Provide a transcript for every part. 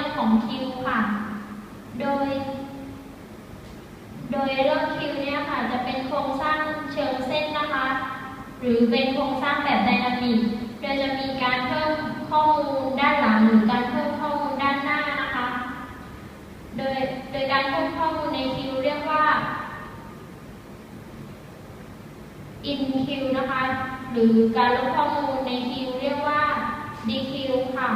รื่องของคิวค่ะ โดย โดยเรื่องคิวเนี่ยค่ะ จะเป็นโครงสร้างเชิงเส้นนะคะ หรือเป็นโครงสร้างแบบไดนามิก โดยจะมีการเพิ่มข้อมูลด้านหลังหรือการเพิ่มข้อมูลด้านหน้านะคะ โดย โดยการเพิ่มข้อมูลในคิวเรียกว่า in queue นะคะ หรือการลบข้อมูลในคิวเรียกว่า DQ ค่ะ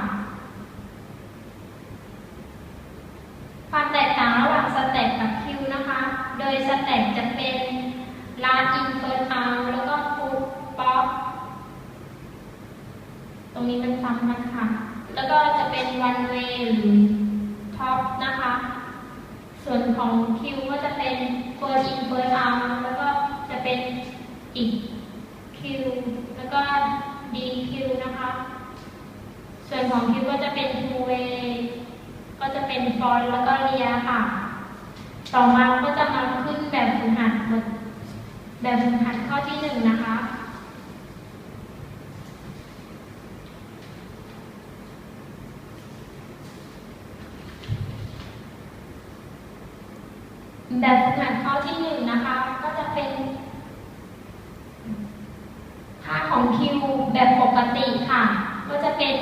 ความแตกต่างระหว่างสแต็กกับคิวนะคะ โดยสแต็กจะเป็น last in first out แล้วก็ put pop ตรงนี้เป็นฟังนะคะ แล้วก็จะเป็น one way หรือ top นะคะ ส่วนของคิวก็จะเป็น first in first out แล้วก็จะเป็นอีก Q แล้วก็ DQ นะคะ ส่วนของ Q ก็จะเป็น two way ก็จะเป็นฟอนแล้วก็เรียค่ะ ต่อมาก็จะมาขึ้นแบบฝึกหัดบทแบบฝึกหัดข้อที่หนึ่งนะคะ แบบฝึกหัดข้อที่หนึ่งนะคะ ก็จะเป็น ค่าของคิวแบบปกติค่ะ ก็จะ เป็น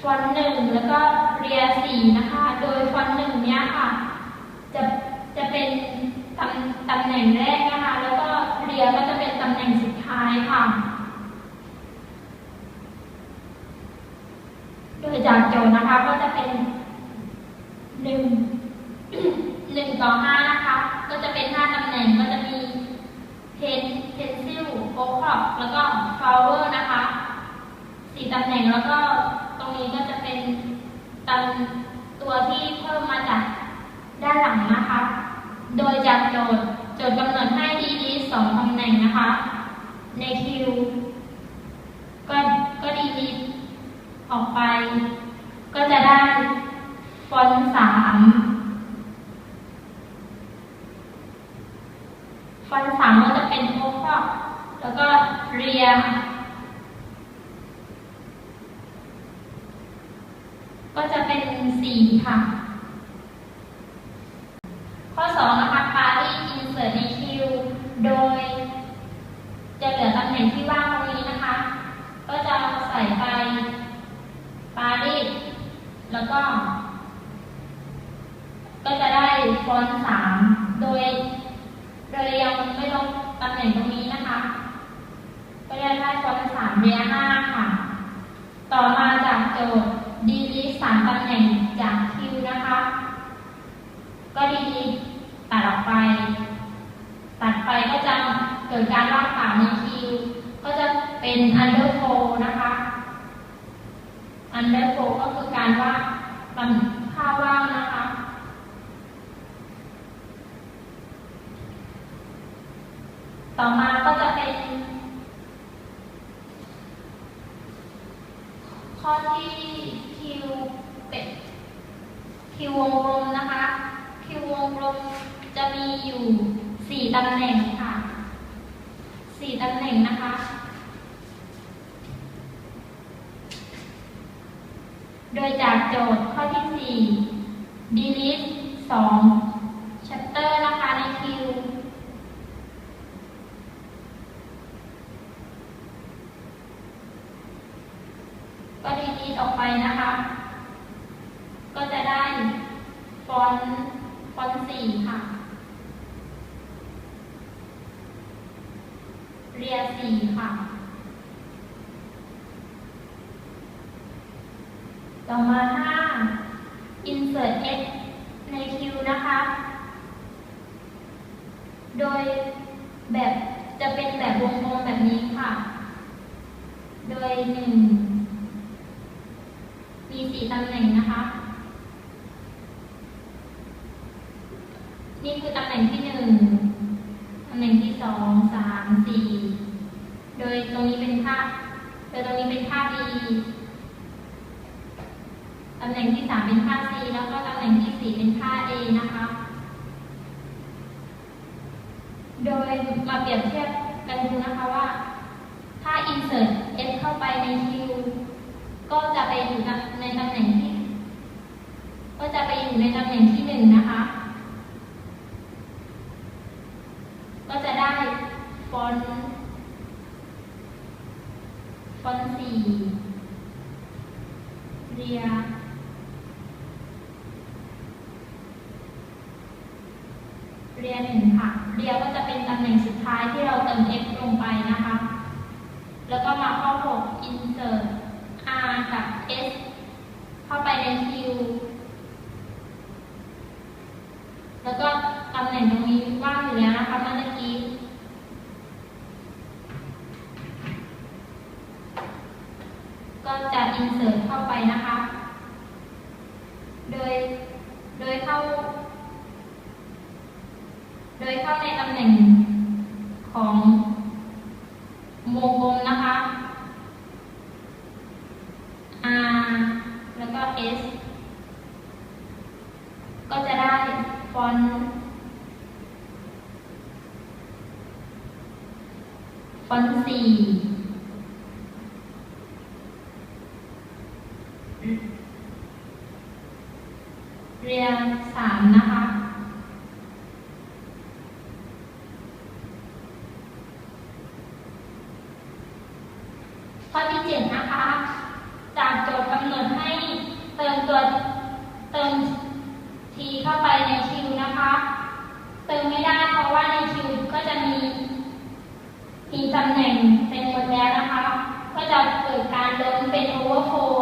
ฟอนต์หนึ่งแล้วก็เรียสี่นะคะ โดยฟอนต์หนึ่งเนี้ยค่ะ จะจะเป็นตำตำแหน่งแรกนะคะ แล้วก็เรียก็จะเป็นตำแหน่งสุดท้ายค่ะ โดยจากโจทย์นะคะก็จะเป็นหนึ่งหนึ่งต่อห้านะคะ ก็จะเป็นห้าตำแหน่งก็จะมีเพนเพนซิลโฟกัสแล้วก็ฟลาวเวอร์นะคะ สี่ตำแหน่งแล้วก็ตรงนี้ก็จะเป็นตำตัวที่เพิ่มมาจากด้านหลังนะคะ โดยจากโจทย์โจทย์กำหนดให้ดีดีสองตำแหน่งนะคะ ในคิวก็ก็ดีดีออกไป ก็จะได้ฟอนต์สามฟอนต์สามก็จะเป็นโฟกัสแล้วก็เรียก็ 4 ค่ะ ข้อ 2 นะคะ Paris insert ใน Q โดย จะเหลือตำแหน่งที่ว่างตรงนี้นะคะ ก็จะใส่ไป Paris แล้วก็ ก็จะได้ฟอนต์3โดย โดยยังไม่ลงตำแหน่งตรงนี้นะคะ ก็จะได้ฟอนต์3เรีย5ค่ะ ต่อมาจากโจทย์ดีลิสามตำแหน่ง จากคิวนะคะ ก็ดีตัดออกไป ตัดไปก็จะเกิดการว่างเปล่าในคิว ก็จะเป็น underflow นะคะ underflow ก็คือการว่างตำค่าว่างนะคะ ต่อมาก็จะเป็น ข้อที่คิวเป็ด คิววงกลมนะคะ คิววงกลมจะมีอยู่สี่ตำแหน่งค่ะสี่ตำแหน่งนะคะ โดยจากโจทย์ข้อที่สี่ delete สอง chapter นะคะในคิวก็ดีดีออกไปนะคะ ก็จะได้ฟอนต์ฟอนต์สี่ค่ะ เรียสี่ค่ะ ต่อมาห้า insert x ในคิวนะคะ โดยแบบจะเป็นแบบวงกลมแบบนี้ค่ะ โดยหนึ่งมีสี่ตำแหน่งนะคะ นี่คือตำแหน่งที่หนึ่งตำแหน่งที่สองสามสี่โดยตรงนี้เป็นค่าโดยตรงนี้เป็นค่า B ตำแหน่งที่สามเป็นค่า C แล้วก็ตำแหน่งที่สี่เป็นค่า A นะคะ โดยมาเปรียบเทียบกันดูนะคะว่า ถ้า insert S เข้าไปใน Q ก็จะไปอยู่ในตำแหน่งที่ ก็จะไปอยู่ในตำแหน่งที่หนึ่งนะคะ ก็จะได้ฟอนต์ฟอนต์สี่เรีย เรียนหนึ่งค่ะ เรียก็จะเป็นตำแหน่งสุดท้ายที่เราเติม f ลงไปนะคะ แล้วก็มาข้อ 6 insert r กับ s เข้าไปใน q แล้วก็ตำแหน่งตรงนี้ว่างอยู่แล้วนะคะเมื่อกี้ ก็จะ insert เข้าไปนะคะ โดย โดยเข้า โดยเข้าในตำแหน่งของวงกลมนะคะ R แล้วก็ S ก็จะได้ฟอนต์ฟอนต์4 ข้อที่เจ็ดนะคะ จากโจทย์กำหนดให้เติมตัวเติมทีเข้าไปในคิวนะคะ เติมไม่ได้เพราะว่าในคิวก็จะมี มีตำแหน่งเต็มหมดแล้วนะคะ ก็จะเกิดการล้มเป็นโอเวอร์โฟล